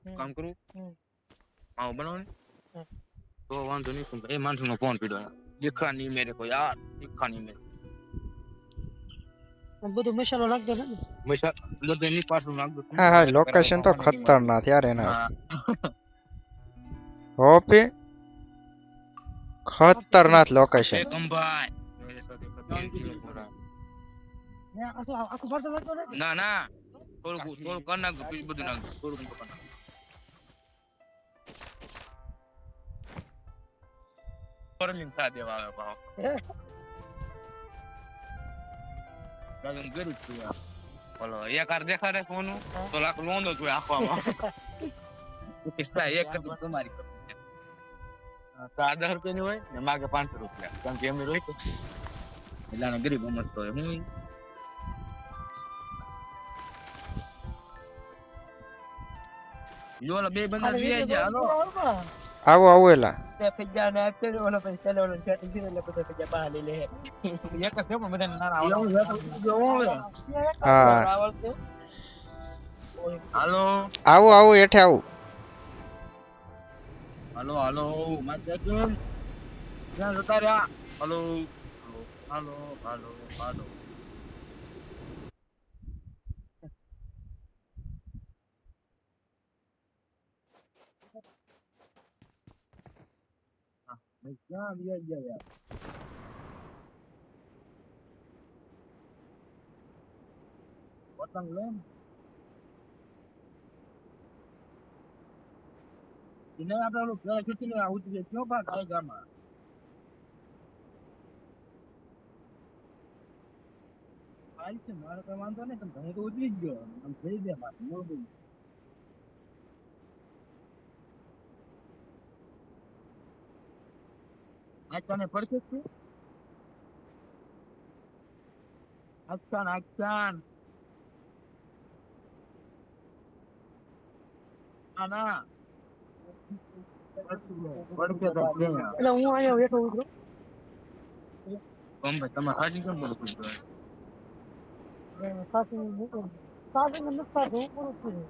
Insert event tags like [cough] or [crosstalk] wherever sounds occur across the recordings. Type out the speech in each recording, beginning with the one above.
હમ. કામ કરું હમ. માવો બનાવો ને હમ. તો વાંધો નહીં પણ એ માણસનો ફોન પીડ્યો દીખા નહીં મેરે કોઈ યાર દીખા નહીં મેરે પણ બધું મસાલો નાખજો ને મસા બધે એની પાછળ નાખ દો હા હા લોકેશન તો ખતરનાક યાર એના હા હોપી ખતરનાક લોકેશન એ કંભાઈ મેરે સાથે કબીર કિલો પૂરા હે, આખું આખું parcel નાખજો ને ના ના થોડુંક થોડુંક કરી નાખજો બીજું બધું નાખજો થોડુંક કરી નાખજો પરમિંગ થા દેવા આવે ભાવ હું [laughs] ગરીબ છું બોલો એક હાર દેખાડે હા. તો લાખ લોંદો છું આખવામાં [laughs] એક તમારી તો આ દસ રૂપિયાની હોય ને માગે પાંચસો રૂપિયા. કારણ કે એમની રોય એટલે ગરીબ સમજતો હોય. હું જો ઓલા બે બંદા video હાલો. બા. આવો આવો એલા હાલો આવો આવો એઠે આવું હલો હાલો ક્યાં જતા રહ્યા હાલો હાલો હાલો હાલો હા, વ્યા ગયા યાર પતંગ લે ને. એને આપણે ઓલું ખેંચી લેવા ઉતરી કયો ભાગ આવે ગામમાં હાલ છે મારે કઈ વાંધો નહીં પણ હું તો ઉતરી જ ગયો આમ થઈ ગયા મારે ન બોલું. તને પડશે છે અક્ષાન અક્ષાન. ના એટલે હું અહીંયા બેઠો છું કોમ ભાઈ તમારે સાચી કેમ બોલું છો? સાસુ મૂકું સાસુ ને નુકસાન છે હું પૂરું થયું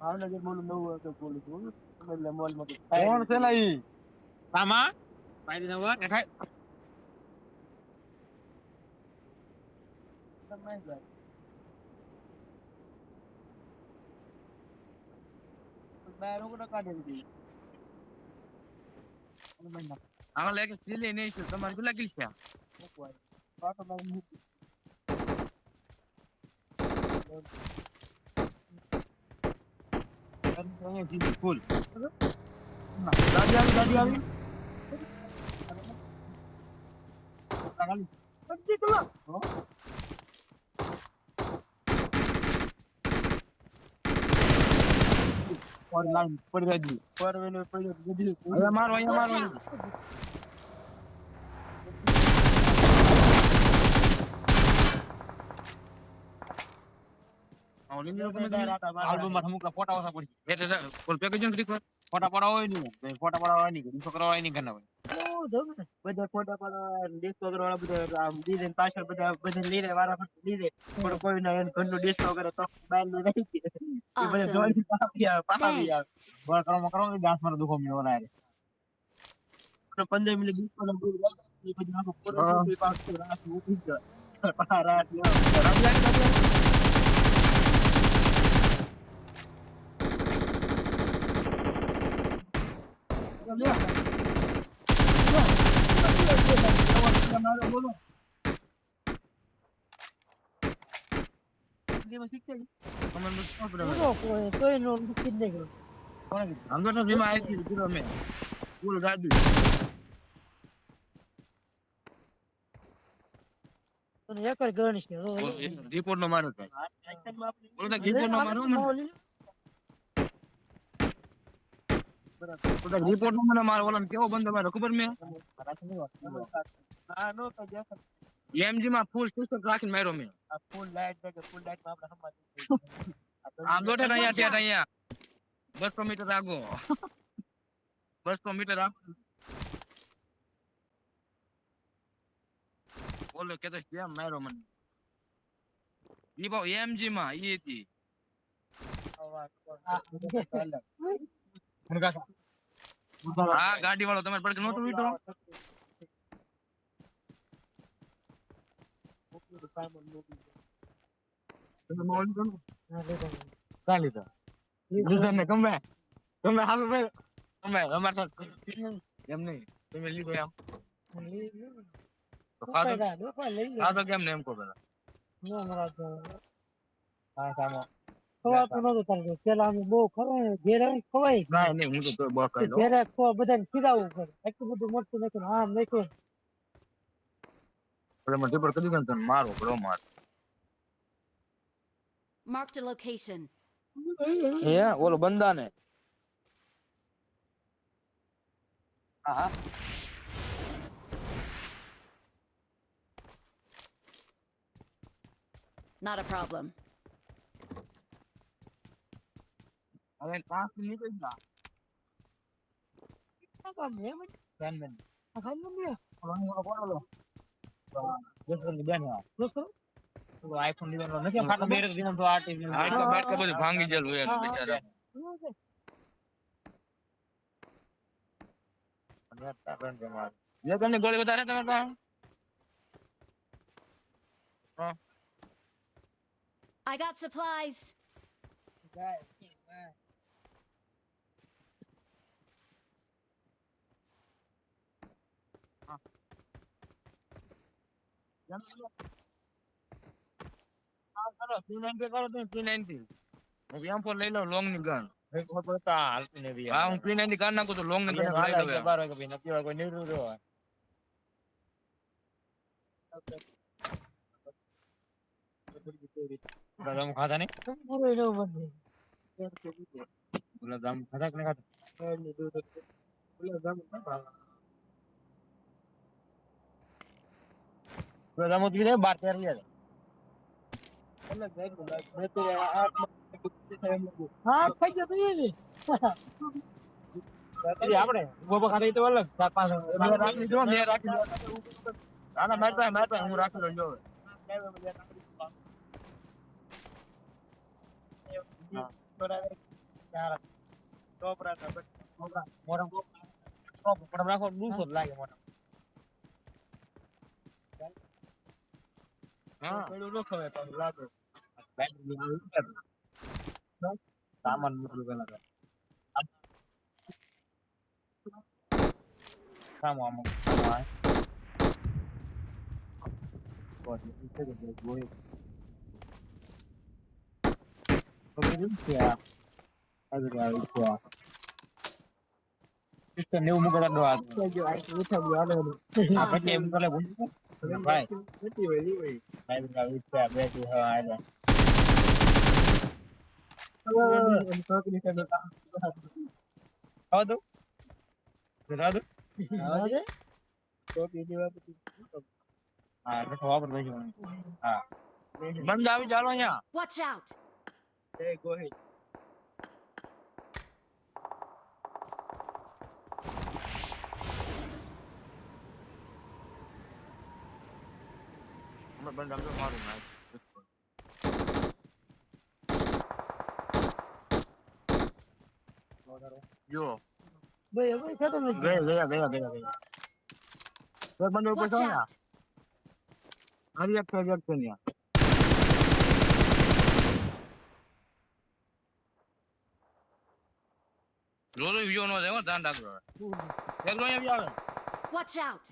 ભાવનગર બોલું નવું તો બોલું છું એટલે મોલમાં કોણ છે લઈ સામા? પાડી નવા દેખાય નહીં છે તમારે કેટલા કિલ છે? પાટો મારી મૂકી. ફૂલ ગાડી આવી ગાડી આવી અડધી કલાક પર લાઈન પડી ગઈ પર વેલો બધી અહીંયા મારો અહીંયા. મારો અહીંયા. આવો લીલો ગમે તમે આલ્બમમાં ફોટા ઓછા પડી એટલે એટલે કોલ પેકેજ ને ક્લિક ફોટા પડા હોય નહીં ફોટા પડા હોય નહીં છોકરા હોય નહીં ઘરના હોય બધા ફોટા પાડવા ડિસ્કો વાળા બધા આમ દીધે પાછળ બધા બધા લીધે વાળા ફરતી લીધે પણ કોઈ ના એને ઘરનો ડિસ્કો કરે તો બહારનું રહી એ બધા Awesome. પાપી આવે પાપી આવે બોલ કરો કરો ડાન્સ મારો દુખો મને ઓલા પંદર મિનિટ ડિસ્કો નો બોલ પૂરો. રાત રાત નો આમ તો વીમા આવી દીધો મેં ફૂલ ગાડી એકર ગણિસ ને રિપોર્ટ નો મારો થાય. રિપોર્ટ નો મારો મને બોલો તો રિપોર્ટ નો મને મારો ઓલા કેવો બંધ મારો ખબર મેં હા નો તો દેખ એમજી માં ફૂલ સિસ્ટમ રાખીને માર્યો મેં આ ફૂલ લાઈટ છે ફૂલ લાઈટ માં આપણે સમાજ આમ દોઢે અહીંયા ત્યાં અહીંયા બસો મીટર આગો બસો મીટર આગો બોલો કે તો કેમ માર્યો મને ઈ બહુ એમજી માં ઈ હતી આ ગાડી વાળો તમારે પડકે નહોતું વીટો તમે મોલ કરો કાં લીધા લીધા ને ગમે ગમે હાલો ભાઈ ગમે અમાર તો એમ નહીં તમે લીધો એમ તો ખાધો ખાધો કેમ ને એમ કહો પેલા હા સામો ખવાતું નતું તારે પેલા અમે બહુ ખવાય ઘેર આવીને ખવાય ના નહીં હું તો તોય બહુ ખાઈ લઉં. ઘેર ખવા બધાને ખીરાવવું પડે એટલું બધું મરતું નાખ્યું ને આમ નાખ્યું એટલે મને ટીપર કરી દીધો ને તને મારો બરો માર Marked a location. હે ઓલો બંદા ને હા Not a problem. હવે પાંચ મિનિટ જ ના આ કામ એમ જ બેન બેન આ કામ ન લ્યો. ઓલો ઓલો કોણ ઓલો જસવંતની બેન હા દોસ્તો ઓલો આઈફોન લીધો નથી ફાટો બેરે દીધો તો આર્ટિફિશિયલ આટલો બેટકો બધું ભાંગી ગયેલું એનું હા, બિચારા શું છે? જે તમને ગોળી વધારે તમારે પાસે I got supplies. જાય, કરો P90 કરો તમે P90 હું M4 લઈ લઉં લોંગ ની ગન હા હું P90 કાઢ નાખું તો લોંગ ની ગન લઈ લઉં એમ. પૂરો એનો બંધ. એની દૂધ હતી. ઓલા ગામ ના ભાવે. અલગ જાતનું લાગે. મેં તો આ આઠમાં એમ હા ખાઈ ગયો તો એ જ. આપણે ઊભો ખાતે તો અલગ ચાર પાંચ રાખી દો રાખી દો ના ના મારી પાસે મારી પાસે હું રાખી લઉં જો રાખો દૂસો લાગે મોટા પેલું ન ખવાય પાછું લાગે. સામાન મોકલું પેલા સામો આમ નેવું મુકડા દો. આ. પછી એમ કરે ભાઈ નથી હોય, નહીં હોય. ભાઈ બધા ઉઠ્યા બે થી હા આયા એમ કોકની સામે ખાવ દો ખાવ દો હા છે? કોકની વાત હતી. હા એટલે ખબર પડી હા બંધ આવી ચાલો અહીંયા Watch out. જય ગોહિલ. અમે બંધ આમ તો મારું નાખ જો ભાઈ હવે જ છે. ગયા ગયા ગયા ગયા ગયા તો બંધ ઉપર છો ને out. હરી એક છે ન્યા રોલો વિડિયો નો જાય ધ્યાન રાખજો એક લો આવે Watch out.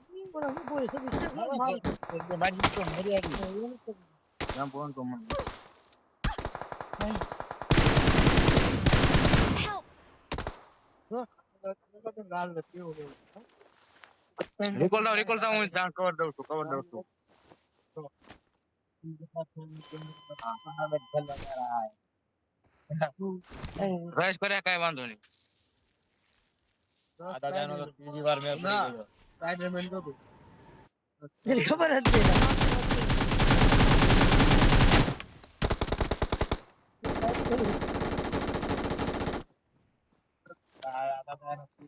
நான் போன் கொம்மன் निकल जाओ निकल कवर दो तो कवर दो तो रश करे काय वांधो नहीं आधा जानो तो तीसरी बार में अपने સ્પાઈડરમેન તો તું ખબર જ નહીં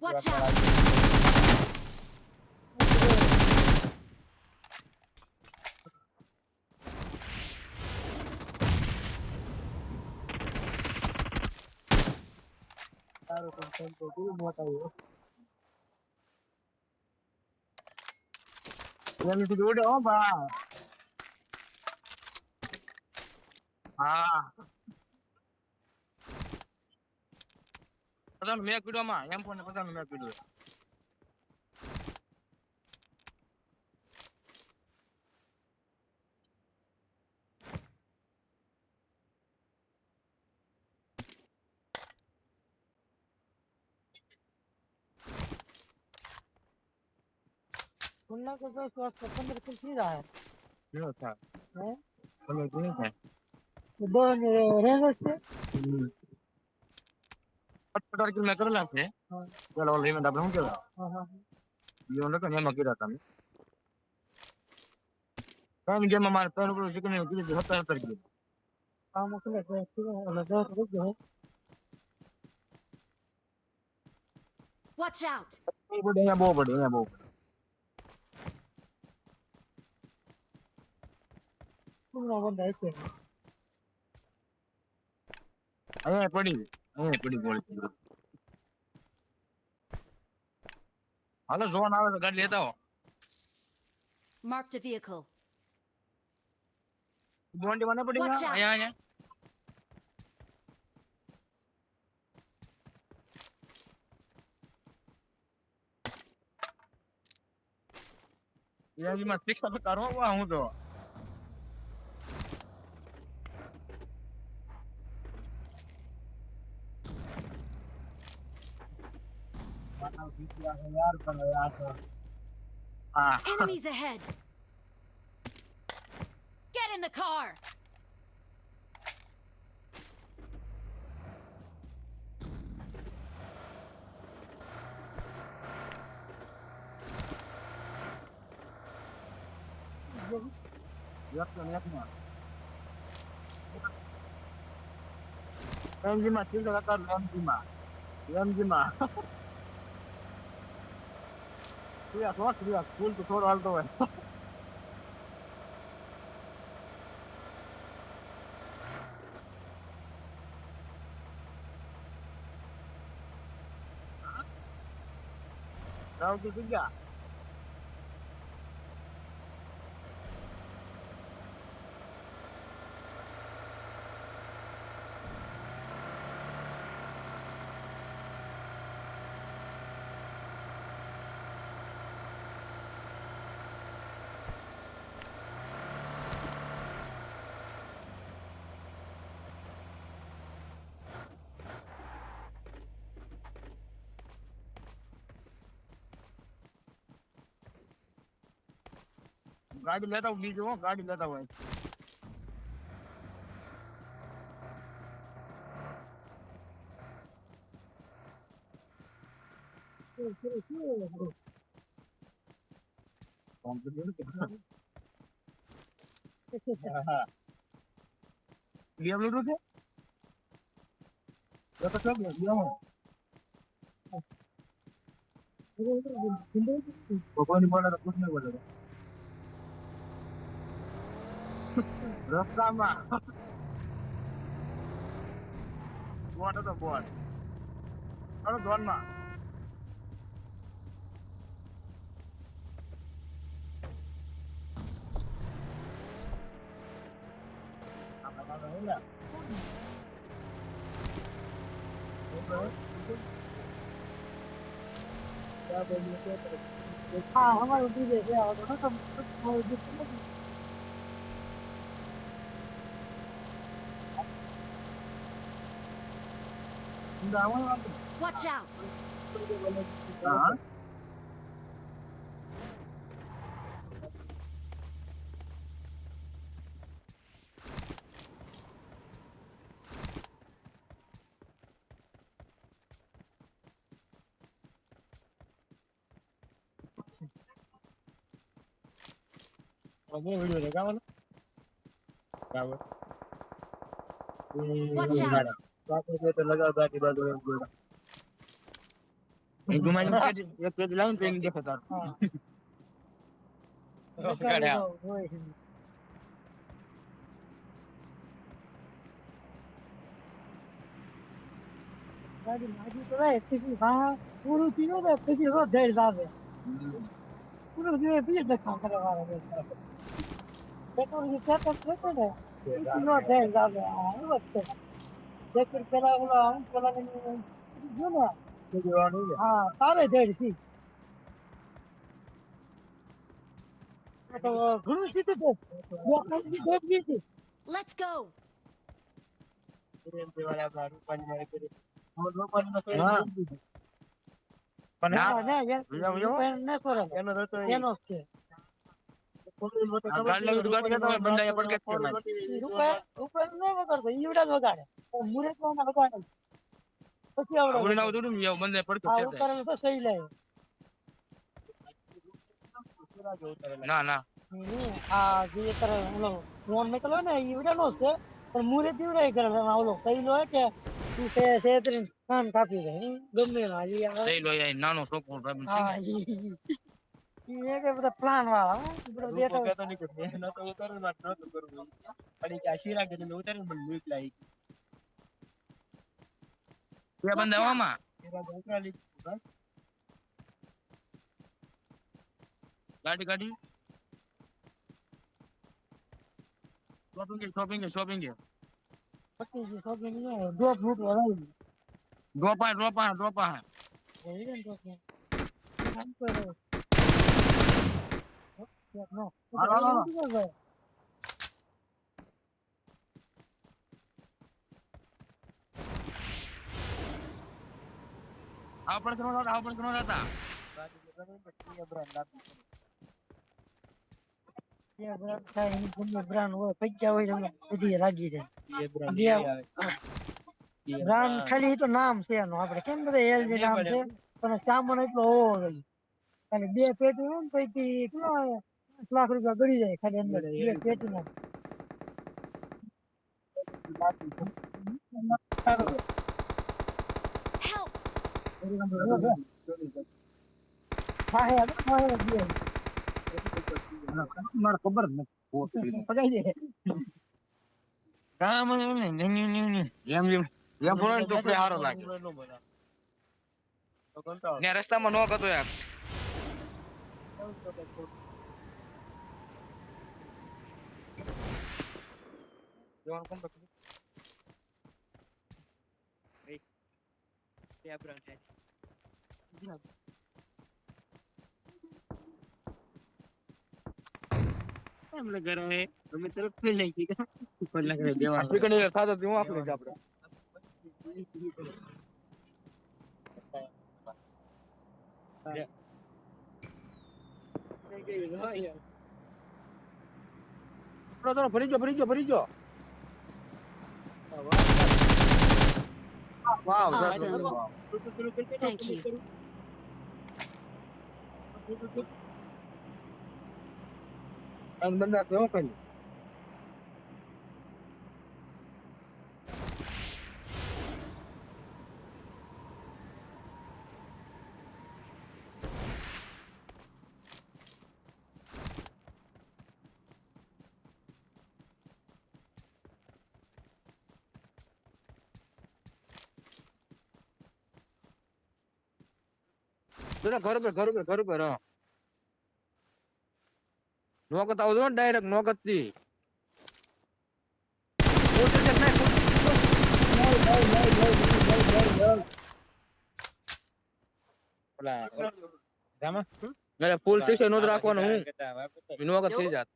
Watch out! સારું કંટ્રોલ તો મોટા જોડે હો બા હા બધા મેં કીધું માં એમ ફોન પચાસ મેં કીધું खुलना के दस वास्ते पंद्रह किल थी रहा है કેવો થાય हैं? તમે કેવું થાય तो दो रेंज से અઠાર કિલો મેં કરેલા છે હા. પેલો ઓલો ઇવેન્ટ આપણે શું કહેવાય हाँ हाँ ઈવો નતો ને એમાં કર્યા તમે ત્રણ ગેમમાં મારે ત્રણ કિલો ચિકન કીધું હતું સત્તર સત્તર કિલો काम खुले तो ठीक है वाला दस रुक गए Watch out! એ બધું અહીંયા બહુ પડે અહીંયા બહુ પડે அவன் டைப் அவன் எப்படி அவன் எப்படி போலீஸ் હાલો ઝોન આવે તો ગાડી લેતા હો માર્ક ધ વ્હીકલ બોન્ડી મને પડી ગયા અહીંયા અહીંયા યાર જી મસ્તી કરું હું તો Enemies ahead. Get in the car. Yapma yapma. Yan Jima, sino ka ka Kyllä, tuo kyllä, kuultu tuon altoen. Tao chưa cứng gà. ગાડી લેતા હોય બીજું હો ગાડી લેતા હોય લીધું લીધું છે એ તો શું કે લીધું કોઈની બોલે તો કુછ નહીં બોલે Rất lắm mà. Buồn rất là buồn. Nó rất buồn mà. Hãy subscribe cho kênh Ghiền Mì Gõ Để không bỏ lỡ những video hấp dẫn Watch out. Huh? Watch out! લગાવ બાકી બાજુ એક પેજ લાવ ને pen દેખો તાર માજી તો રે પછી હા પૂરું થયું ને પછી રોજ જઈ જાવે પૂરું થયું પછી દેખાવ કરવા આવે દેખાવ કે તો કે તો ને રોજ જઈ જાવે આ વસ્તુ જ છે જેકર પેલા ઓલા આમ પેલા ને જો ને હા તારે જઈ છી આ તો ઘણું સીધું છે બે પાંચની જોડ બી છે Let's go. સુરેન્દ્ર વાળા આપણા રૂપાણી વાળા કરે. મોર રૂપાણીનો ફેર હા. મૂકી દીધો. ના ના યાર વિયો, વિયો. રૂપિયા ન કરે એનો તો હતો એ. એનો ન વગાડતો ઈવડા જ વગાડે. મુરતમાં વગાડે. પછી આવડે આવડી ના બંને છે આ જે કરે ઓલો ફોન ને પણ મુરે ઈવડા કરે. ઓલો સહી લો કે તું સે સેત્રીન કાન કાપી દે. ગમે નાનો છોકરો હા ಈಗ ಬದ ಪ್ಲಾನ್ ಮಾಡ ಬಿಡೋದು ಏಟ ಹೋಗತಾನೆ ಕೊಡ್ನಿ ನಾ ತಗೋತಾರ ನಾ ತಗೋರು ಅಡಿ ಕ್ಯಾಶೀರ್ ಆಗಿ ನಿಮಗೆ ಹೋತಾರ ನಿಮಗೆ ಲೂಕ್ ಲೈಕ್ ಯಾ ಬಂದವಮ್ಮ ಇರ ಗೋಕ್ರಾಲಿ गाड़ी गाड़ी शॉपिंग शॉपिंग शॉपिंग शॉपिंग दो फूट वाला दो पाए दो पाए दो पाए હા. ગાડી ગાડી શોપિંગ શોપિંગ શોપિંગ પચીસ જી સોગી ની આવે. દો ફૂટ વળાવી. ડ્રોપા ડ્રોપા ડ્રોપા એ રે ને તો કે. આમ તો રે. હો, યાર નો. હાલો, હાલો, હાલો. ઈ તો આ પણ કરો આ પણ કરો હતા ગાડી લગાડી ને પછી એ brand આપી દીધું. જે brand થાય એની ગમે brand હોય પૈસા હોય તો બધી લાગી જાય એ brand બે- એ આવે. એ brand ખાલી તો નામ છે એનું આપડે કેમ બધા LG નામ છે પણ સામાન એટલો હોવો જોઈએ ખાલી બે પેટી હોય ને? પાંચ લાખ રૂપિયા ગળી જાય ખાલી અંદર બે પેટી ના Help. હા હે હા હે બે મારે ખબર જ નથી પગાઈ દે. કામ એમ એવું તો કંઈક ખોટું. જવાનું કોણ પકડ્યું? બે brand છે. એમ લગા રહે અમે તરત ખોલી નાખી કે ખોલી નાખી આ દેવાનું સ્પીકર ની સાથે હું આપી દઈશ આપણે થોડો થોડો ભરી ગયો ભરી ગયો ભરી ગયો Wow, oh, that's awesome. Wow. Thank you. And then that's open. અને બંદા કેવો કર્યું ઘર ઉપર ઘર ઉપર ઘર ઉપર હા નોકત આવજો ને ડાયરેક્ટ નોકત થી અરે ફૂલ શિક્ષ નો જ રાખવાનું હું નોકત થઈ જાત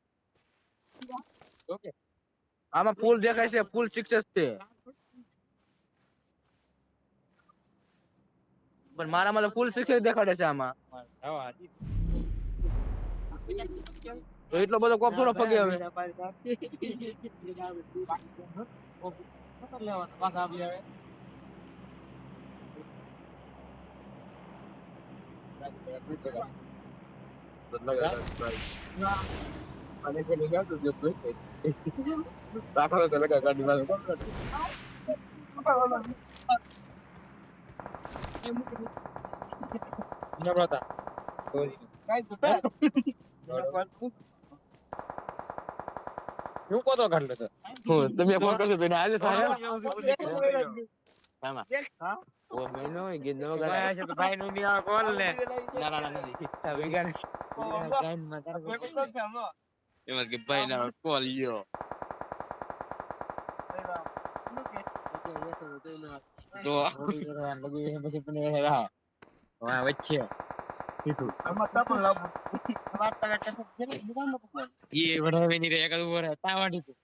આમાં ફૂલ દેખાય છે ફૂલ સિક્સેસ છે પણ મારામાં તો ફૂલ સિક્સેસ દેખાડે છે આમાં તો એટલો બધો કોપ થોડો ફગે હવે રાખો તો લગા ગાડી માં તમે ફોન કરશો તો આજે થાય હા ઓ હોય ગીત નો ભાઈ છે તો ભાઈ નું આ કોલ ને ના ના ના નથી વેગાન એમાં કે ભાઈ ના કોલ લ્યો તો પછી પણ રાહ વાહ વચ્ચે આમાં તો પણ લાભ વાર્તા કરતા છે ને દુકાનમાં તો કોણ? એ વડાવે ની રે એક ઉપર તા વાડી તું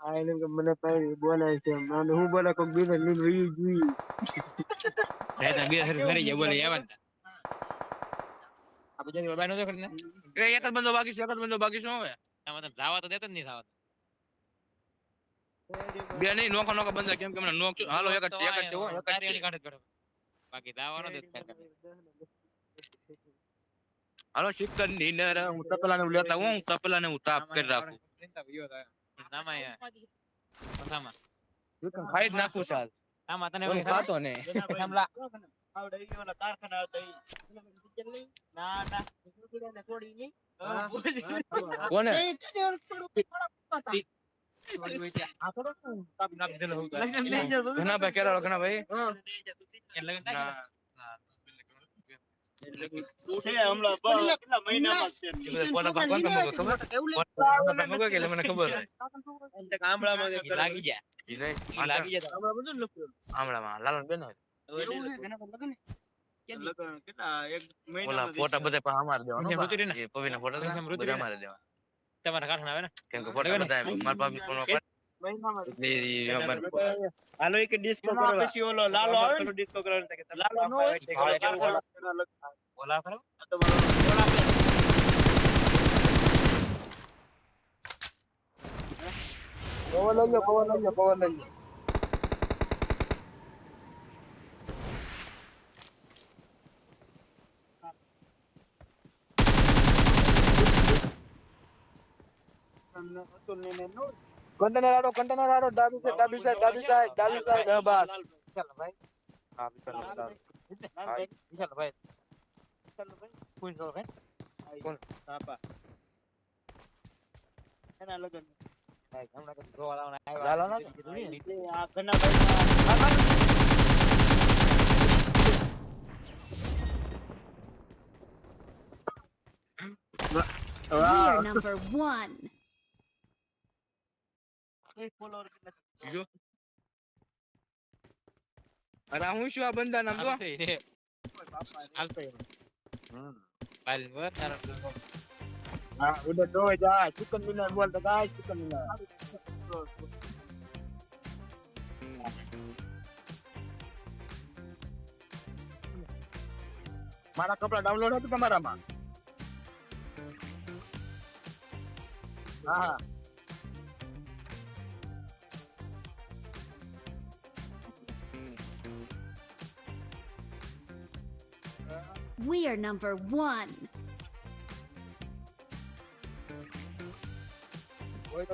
આ એને કે મને ભાઈ બોલે છે મને હું બોલે કોક બીજે લઈને વહી ગઈ બોલે આવન આ બધા મોબાઈલ નો કરીને એ એક જ બંદો બાકી છે એક જ બંદો બાકી શું હવે? આમાં તમે જાવા તો દેતો જ નહીં જાવા. બે નહીં નોખા નોખા બંદા કેમ કે નોખ હાલો એક જ છે એક જ છે એક જ છે. બાકી દાવાનો હાલો શિકરની નર હું તપલા ને લેતા હું તપલા ને હું તાપ કરી રાખું. ચિકન ખાઈ જ નાખું સાલ હું ખાતો ને આવડે ઈ ઓલા કારખાના આવતા ઈ. ના ના. ને? કોને. ઘણા ભાઈ કેરાળો ઘણા ભાઈ? મને ખબર? લાગી જાય. લાગી જાય. આમળામાં લાલન બેન હોય. એવું છે? લગન કેટલા એક ઓલા ફોટા બધા પણ અમારે દેવાના એમ ને? એ ફોટા બધા અમારે દેવાના તમારા કારખાના આવે ને કેમ કે ફોટા બધા મારા ભાભી ફોનો પાડે મહિનામાં જ. એટલે ઈ અમારે હાલો એક ડિસ્કો કરવા પછી ઓલો લાલો આવે ને ડિસ્કો કરવા કે લાલો ન હોય તે હા, કાળો એટલે કાળો લખાય. ઓલા ખરો પવન લઈ લો પવન લઈ લો પવન લઈ લો કન્ટેનર આડો કન્ટેનર આડો ડાબી સાઈડ ડાબી સાઈડ ડાબી સાઈડ ડાબી સાઈડ હા બસ વિશાલભાઈ હા વિશાલ વિશાલભાઈ વિશાલભાઈ કોણ છો ભાઈ કોણ પાપા એના લગન ભાઈ હમણાં કદી જોવા લાવવાના લાલો આવ્યા ના કીધું નહીં. એ આ ઘણા ભાઈ We are number one. જો અરે હું શું આ બંદા નામ જો હાલતો ઈ રે. હાલતો ઈ રે. હાલ બર, તારો હા ઉડે દો જા. ચિકન ડિનર બોલ તો ગાય ચિકન ડિનર મારા કપડા ડાઉનલોડ હતું તમારામાં? હા. We are number one. કોઈ